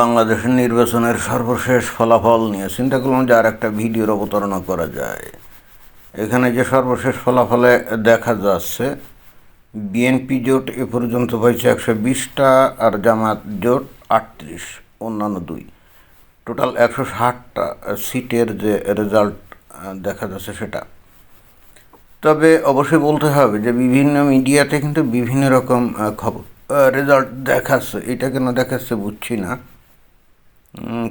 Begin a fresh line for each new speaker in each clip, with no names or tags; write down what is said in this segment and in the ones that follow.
বাংলাদেশের নির্বাচনের সর্বশেষ ফলাফল নিয়ে চিন্তা করলাম যে আর একটা ভিডিওর অবতারণা করা যায়। এখানে যে সর্বশেষ ফলাফলে দেখা যাচ্ছে, বিএনপি জোট এ পর্যন্ত পাইছে একশো বিশটা আর জামাত জোট আটত্রিশ, অন্যান্য দুই। টোটাল একশো ষাটটা সিটের যে রেজাল্ট দেখা যাচ্ছে সেটা। তবে অবশ্যই বলতে হবে যে বিভিন্ন মিডিয়াতে কিন্তু বিভিন্ন রকম খবর রেজাল্ট দেখাচ্ছে। এটা কেন দেখাচ্ছে বুঝছি না।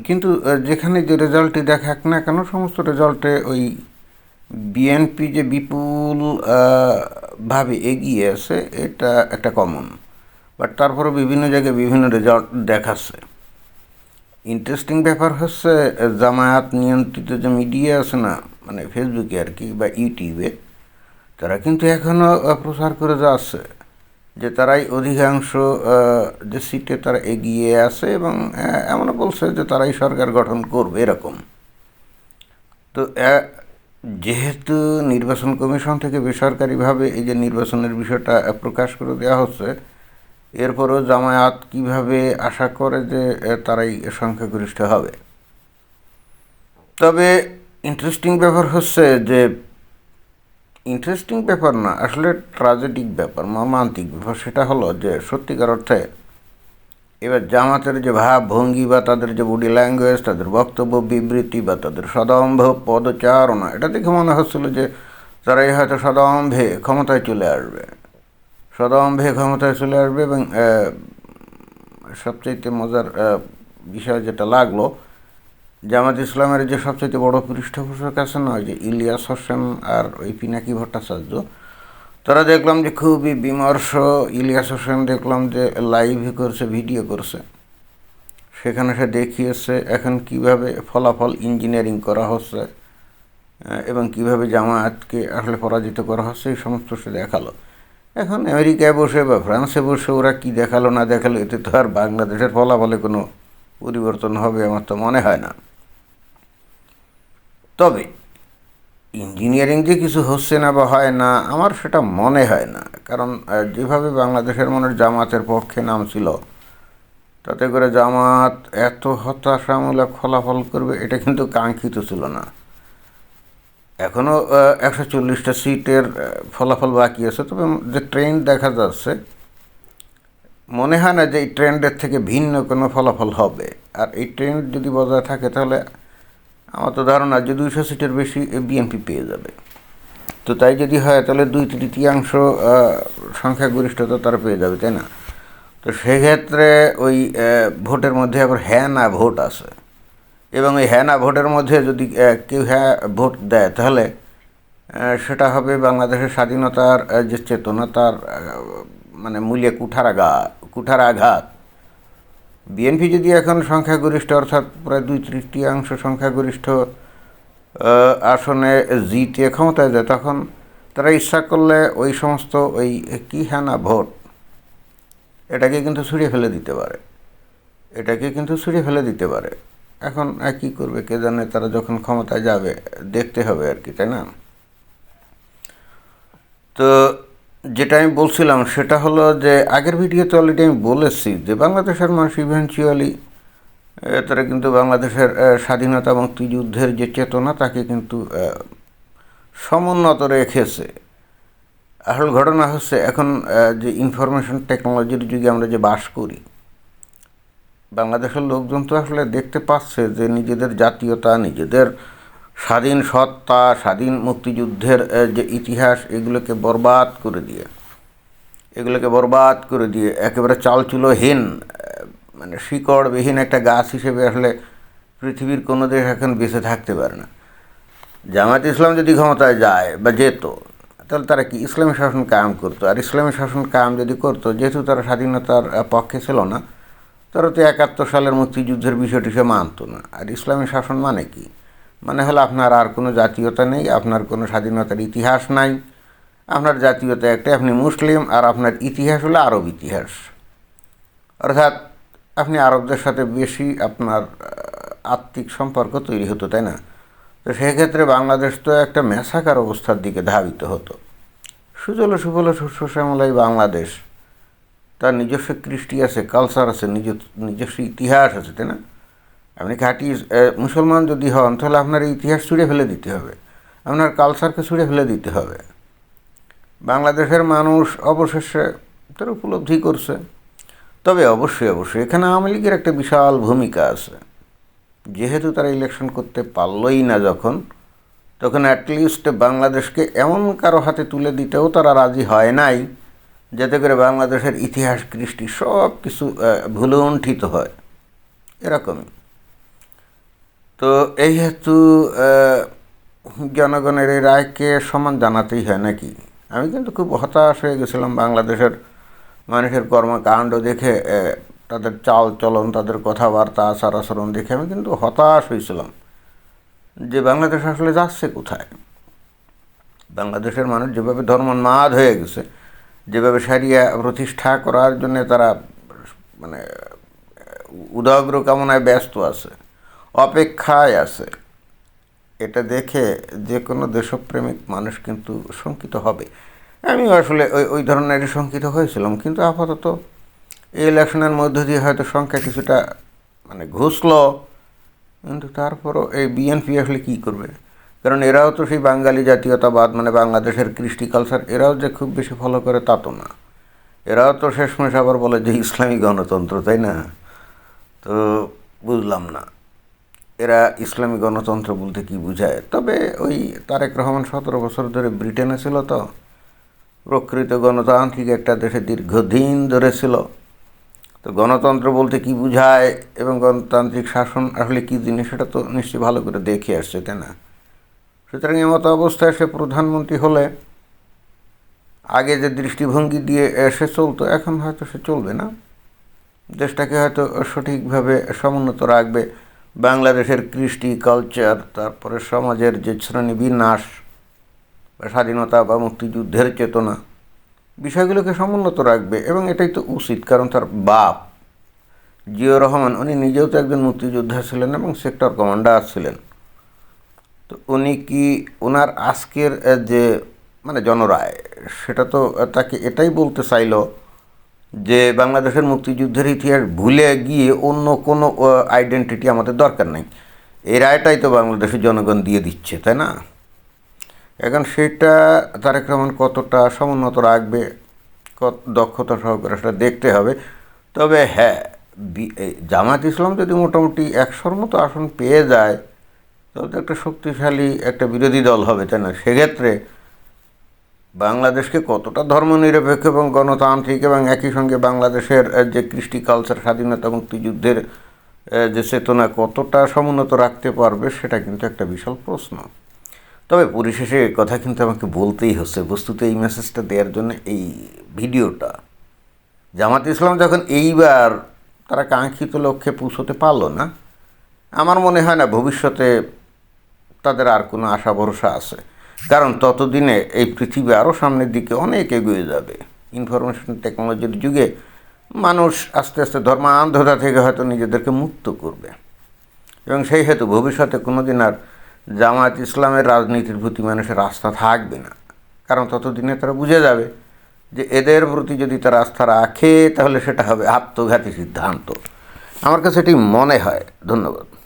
কিন্তু যেখানে যে রেজাল্টটি দেখাক না কেন, সমস্ত রেজাল্টে ওই বিএনপি যে বিপুল ভাবে এগিয়ে আছে, এটা একটা কমন বাট তারপরে বিভিন্ন জায়গায় বিভিন্ন রেজাল্ট দেখাচ্ছে। ইন্টারেস্টিং ব্যাপার হচ্ছে, জামায়াত নিয়ন্ত্রিত যে মিডিয়া আছে না মানে ফেসবুকে আর কি, বা ইউটিউবে, তারা কিন্তু এখনও প্রচার করে যাচ্ছে। যে তারাই অধিকাংশ যে সিটে তারা এগিয়ে আছে এবং এমনও বলছে যে তারাই সরকার গঠন করবে এরকম। তো যেহেতু নির্বাচন কমিশন থেকে বেসরকারিভাবে এই যে নির্বাচনের বিষয়টা প্রকাশ করে দেওয়া হচ্ছে, এরপরও জামায়াত কীভাবে আশা করে যে তারাই সংখ্যাগরিষ্ঠ হবে? তবে ইন্টারেস্টিং ব্যাপার হচ্ছে যে ইন্টারেস্টিং ব্যাপার না, আসলে ট্রাজেডিক ব্যাপার, মর্মান্তিক ব্যাপার। সেটা হলো যে, সত্যিকার অর্থে এবার জামাতের যে ভাব ভঙ্গি বা তাদের যে বডি ল্যাঙ্গুয়েজ তাদের বক্তব্য বিবৃতি বা তাদের সদম্ভ পদচারণা, এটা দেখে মনে হচ্ছিল যে তারাই হয়তো সদম্ভে ক্ষমতায় চলে আসবে। সদম্ভে ক্ষমতায় চলে আসবে এবং সবচাইতে মজার বিষয় যেটা লাগল জামাত ইসলামের যে সবচেয়ে বড় পৃষ্ঠপোষক আছে না যে ইলিয়াস হোসেন আর ওই পিনাকি ভট্টাচার্য, তারা দেখলাম যে খুবই বিমর্ষ। ইলিয়াস হোসেন দেখলাম যে লাইভ করছে ভিডিও করছে। সেখানে সে দেখিয়েছে এখন কীভাবে ফলাফল ইঞ্জিনিয়ারিং করা হচ্ছে এবং কীভাবে জামায়াতকে আসলে পরাজিত করা হচ্ছে, এই সমস্ত সে দেখাল। এখন আমেরিকায় বসে বা ফ্রান্সে বসে ওরা কি দেখাল না দেখাল, এতে তো আর বাংলাদেশের ফলাফলে কোনো পরিবর্তন হবে আমার তো মনে হয় না। তবে ইঞ্জিনিয়ারিং যে কিছু হচ্ছে না বা হয় না, আমার সেটা মনে হয় না। কারণ যেভাবে বাংলাদেশের মনের জামাতের পক্ষে নাম ছিল তাতে করে জামাত এত হতাশামূলক ফলাফল করবে, এটা কিন্তু কাঙ্ক্ষিত ছিল না। এখনও একশো চল্লিশটা সিটের ফলাফল বাকি আছে, তবে যে ট্রেন্ড দেখা যাচ্ছে, মনে হয় না যে এই ট্রেন্ডের থেকে ভিন্ন কোনো ফলাফল হবে। আর এই ট্রেন্ড যদি বজায় থাকে, তাহলে আমার তো ধারণা যে দুইশো সিটের বেশি বিএনপি পেয়ে যাবে। তো তাই যদি হয়, তাহলে দুই তৃতীয়াংশ সংখ্যাগরিষ্ঠতা তারা পেয়ে যাবে, তাই না? তো সেক্ষেত্রে ওই ভোটের মধ্যে আবার হ্যাঁ না ভোট আছে। এবং ওই হ্যাঁ না ভোটের মধ্যে যদি কেউ হ্যাঁ ভোট দেয়, তাহলে সেটা হবে বাংলাদেশের স্বাধীনতার যে চেতনা তার মানে মূল্যে কুঠারাঘা কুঠারাঘাত। বিএনপি যদি এখন সংখ্যাগরিষ্ঠ, অর্থাৎ প্রায় দুই তৃতীয়াংশ সংখ্যাগরিষ্ঠ আসনে জিতে ক্ষমতায় যায়, তখন তারা ইচ্ছা করলে ওই সমস্ত ওই কি হ্যাঁ না ভোট, এটাকে কিন্তু ছুঁড়ে ফেলে দিতে পারে। এটাকে কিন্তু ছুঁড়ে ফেলে দিতে পারে। এখন কী করবে, কে জানে তারা যখন ক্ষমতায় যাবে, দেখতে হবে আর কি, তাই না? তো যেটা আমি বলছিলাম, সেটা হলো যে আগের ভিডিওতে অলরেডি আমি বলেছি যে বাংলাদেশের মানুষ ইভেনচুয়ালি তারা কিন্তু বাংলাদেশের স্বাধীনতা মুক্তিযুদ্ধের যে চেতনা, তাকে কিন্তু সমুন্নত রেখেছে। আসল ঘটনা হচ্ছে এখন যে ইনফরমেশন টেকনোলজির যুগে আমরা যে বাস করি, বাংলাদেশের লোকজন তো আসলে দেখতে পাচ্ছে যে নিজেদের জাতীয়তা, নিজেদের স্বাধীন সত্তা, স্বাধীন মুক্তিযুদ্ধের যে ইতিহাস, এগুলোকে বরবাদ করে দিয়ে, এগুলোকে বরবাদ করে দিয়ে একেবারে চালচুলোহীন মানে শিকড়বিহীন একটা গাছ হিসেবে আসলে পৃথিবীর কোনো দেশ এখন বেঁচে থাকতে পারে না। জামায়াত ইসলাম যদি ক্ষমতায় যায় বা যেত, তাহলে তারা কি ইসলামী শাসন কায়েম করতো? আর ইসলামী শাসন কায়েম যদি করতো, যেহেতু তারা স্বাধীনতার পক্ষে ছিল না, তারা তো একাত্তর সালের মুক্তিযুদ্ধের বিষয়টি সে মানতো না। আর ইসলামী শাসন মানে কি? মানে হলো আপনার আর কোনো জাতীয়তা নেই, আপনার কোনো স্বাধীনতার ইতিহাস নাই। আপনার জাতীয়তা একটা আপনি মুসলিম আর আপনার ইতিহাস হলো আরব ইতিহাস। অর্থাৎ আপনি আরবদের সাথে বেশি আপনার আত্মিক সম্পর্ক তৈরি হতো, তাই না? তো সেক্ষেত্রে বাংলাদেশ তো একটা মেসাকার অবস্থার দিকে ধাবিত হতো। সুজল সুফল শস্য শ্যামলাই বাংলাদেশ, তার নিজস্ব কৃষ্টি আছে কালচার আছে, নিজ, নিজস্ব ইতিহাস আছে, তাই না? আপনি খাঁটি মুসলমান যদি হন, তাহলে আপনার ইতিহাস ছুঁড়ে ফেলে দিতে হবে। আপনার কালচারকে ছুঁড়ে ফেলে দিতে হবে। বাংলাদেশের মানুষ অবশেষে তার উপলব্ধি করছে। তবে অবশ্যই অবশ্যই, এখানে আওয়ামী লীগের একটা বিশাল ভূমিকা আছে। যেহেতু তারা ইলেকশন করতে পারলই না যখন, তখন অ্যাটলিস্ট বাংলাদেশকে এমন কারও হাতে তুলে দিতেও তারা রাজি হয় নাই, যাতে করে বাংলাদেশের ইতিহাস, কৃষ্টি সব কিছু ভুলুণ্ঠিত হয়। এরকমই। তো এই হেতু জনগণের এই রায়কে সম্মান জানাতেই হয় নাকি? আমি কিন্তু খুব হতাশ হয়ে গেছিলাম বাংলাদেশের মানুষের কর্মকাণ্ড দেখে তাদের চাল চলন, তাদের কথাবার্তা, আচার আচরণ দেখে আমি কিন্তু হতাশ হয়েছিলাম যে বাংলাদেশ আসলে যাচ্ছে কোথায়? বাংলাদেশের মানুষ যেভাবে ধর্মনাদ হয়ে গেছে, যেভাবে সারিয়া প্রতিষ্ঠা করার জন্য তারা মানে উদাগ্র কামনায় ব্যস্ত আছে অপেক্ষায় আছে। এটা দেখে যে কোনো দেশপ্রেমিক মানুষ কিন্তু শঙ্কিত হবে। আমি আসলে ওই ওই ধরনেরই শঙ্কিত হয়েছিলাম, কিন্তু আপাতত এই ইলেকশনের মধ্য দিয়ে হয়তো সংখ্যা কিছুটা মানে ঘুষলো, কিন্তু তারপরও এই বিএনপি আসলে কী করবে? কারণ এরাও তো সেই বাঙালি জাতীয়তাবাদ মানে বাংলাদেশের কৃষ্টি কালচার এরাও যে খুব বেশি ফলো করে তা তো না। এরাও তো শেষমেশ আবার বলে যে ইসলামী গণতন্ত্র, তাই না? তো বুঝলাম না। এরা ইসলামী গণতন্ত্র বলতে কি বোঝায়? তবে ওই তারেক রহমান সতেরো বছর ধরে ব্রিটেনে ছিল তো। প্রকৃত গণতান্ত্রিক একটা দেশে দীর্ঘদিন ধরে ছিল। তো গণতন্ত্র বলতে কি বোঝায় এবং গণতান্ত্রিক শাসন আসলে কী জিনিস সেটা তো নিশ্চয়ই ভালো করে দেখে আসছে, তাই না? সুতরাং এমতো অবস্থায় সে প্রধানমন্ত্রী হলে আগে যে দৃষ্টিভঙ্গি দিয়ে সে চলতো, এখন হয়তো সে চলবে না। দেশটাকে হয়তো সঠিকভাবে সমুন্নত রাখবে। বাংলাদেশের কৃষ্টি কালচার তারপরে সমাজের যে শ্রেণি বিন্যাস বা স্বাধীনতা বা মুক্তিযুদ্ধের চেতনা, বিষয়গুলোকে সমুন্নত রাখবে এবং এটাই তো উচিত। কারণ তার বাপ জিয়র রহমান, উনি নিজেও তো একজন মুক্তিযোদ্ধা ছিলেন এবং সেক্টর কমান্ডার ছিলেন। তো উনি কি ওনার আজকের যে মানে জনরায়, সেটা তো তাকে এটাই বলতে চাইলো যে বাংলাদেশের মুক্তিযুদ্ধের ইতিহাস ভুলে গিয়ে অন্য কোনো আইডেন্টিটি আমাদের দরকার নেই। এই রায়টাই তো বাংলাদেশের জনগণ দিয়ে দিচ্ছে, তাই না? এখন সেটা তারেক রহমান কতটা সমুন্নত রাখবে, কত দক্ষতা সহকারে সেটা দেখতে হবে। তবে হ্যাঁ জামাত ইসলাম যদি মোটামুটি একশোর মতো আসন পেয়ে যায়, তাহলে তো একটা শক্তিশালী একটা বিরোধী দল হবে, তাই না? সেক্ষেত্রে বাংলাদেশকে কতটা ধর্মনিরপেক্ষ এবং গণতান্ত্রিক এবং একই সঙ্গে বাংলাদেশের যে কৃষ্টি কালচার স্বাধীনতা মুক্তিযুদ্ধের যে চেতনা কতটা সমুন্নত রাখতে পারবে সেটা কিন্তু একটা বিশাল প্রশ্ন। তবে পরিশেষে কথা কিন্তু আমাকে বলতেই হচ্ছে। বস্তুতে এই মেসেজটা দেওয়ার জন্য এই ভিডিওটা। জামাত ইসলাম যখন এইবার তারা কাঙ্ক্ষিত লক্ষ্যে পৌঁছতে পারল না, আমার মনে হয় না ভবিষ্যতে তাদের আর কোনো আশা ভরসা আছে। কারণ ততদিনে এই পৃথিবী আরও সামনের দিকে অনেক এগিয়ে যাবে। ইনফরমেশন টেকনোলজির যুগে মানুষ আস্তে আস্তে ধর্মান্ধতা থেকে হয়তো নিজেদেরকে মুক্ত করবে। এবং সেই হেতু ভবিষ্যতে কোনো দিন আর জামায়াত ইসলামের রাজনীতির প্রতি মানুষের আস্থা থাকবে না। কারণ ততদিনে তারা বুঝে যাবে যে এদের প্রতি যদি তারা আস্থা রাখে, তাহলে সেটা হবে আত্মঘাতী সিদ্ধান্ত। আমার কাছে এটি মনে হয়। ধন্যবাদ।